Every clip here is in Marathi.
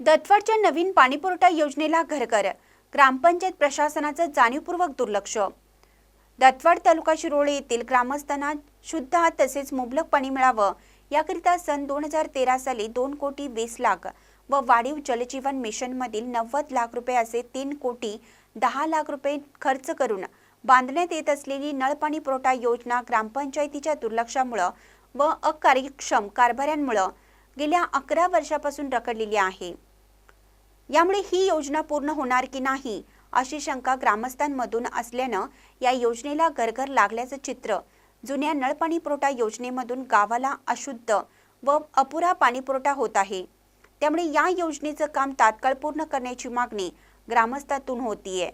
दत्तवाडच्या नवीन पाणीपुरवठा योजनेला घरकर ग्रामपंचायत प्रशासनाचं जाणीवपूर्वक दुर्लक्ष. दत्तवाड तालुका शिरोळे येथील ग्रामस्थांना शुद्ध तसेच मुबलक पाणी मिळावं याकरिता सन दोन हजार तेरा साली दोन कोटी वीस लाख व वाढीव जलजीवन मिशनमधील नव्वद लाख रुपये असे तीन कोटी दहा लाख रुपये खर्च करून बांधण्यात येत असलेली नळपाणी पुरवठा योजना ग्रामपंचायतीच्या दुर्लक्षामुळं व अकार्यक्षम कारभाऱ्यांमुळं गेल्या अकरा वर्षापासून रखडलेली आहे. यामुळे ही योजना पूर्ण होणार की नाही अशी शंका ग्रामस्थांमधून असल्यानं या योजनेला गरगर लागल्याचं चित्र जुन्या नळपाणी पुरवठा योजनेमधून गावाला अशुद्ध व अपुरा पाणीपुरवठा होत आहे. त्यामुळे या योजनेचं काम तात्काळ पूर्ण करण्याची मागणी ग्रामस्थातून होतीये.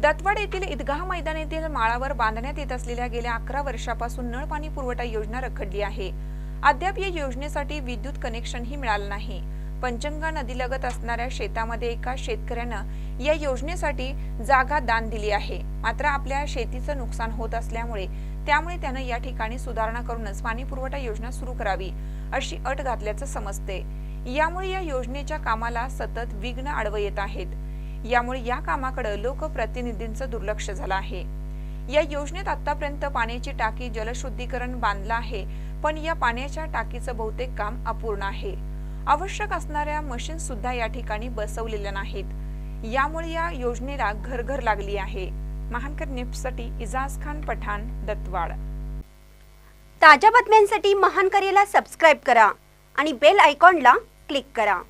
दत्तवाड येथील ईदगाह मैदान येथील माळावर बांधण्यात येत असलेल्या गेल्या अकरा वर्षापासून नळ पाणी पुरवठा योजना रखडली आहे. अद्याप या योजनेसाठी विद्युत कनेक्शनही मिळालं नाही. पंचंगा नदीलगत असणाऱ्या शेतामध्ये एका शेतकऱ्यानं या योजनेसाठी जागा दान दिली आहे. मात्र आपल्या शेतीचं नुकसान होत असल्यामुळे त्यामुळे त्यानं या ठिकाणी सुधारणा करूनच पाणी पुरवठा योजना सुरू करावी अशी अट घातल्याचं समजते. यामुळे या योजनेच्या कामाला सतत विघ्न आडवं येत आहेत. यामुळे या कामाकडे लोकप्रतिनिधींचं दुर्लक्ष झालं आहे. या योजनेत आतापर्यंत पाण्याची टाकी जलशुद्धीकरण बांधलं आहे पण या पाण्याच्या टाकीचं बहुतेक काम अपूर्ण आहे. आवश्यक असणाऱ्या मशीन सुद्धा या ठिकाणी बसवलेल्या नाहीत. यामुळे या योजनेला घरघर लागली आहे. महानकर न्यूजसाठी इजाज खान पठाण दत्तवाड. ताज्या बातम्यांसाठी महानकरेला सबस्क्राईब करा आणि बेल आयकॉनला क्लिक करा.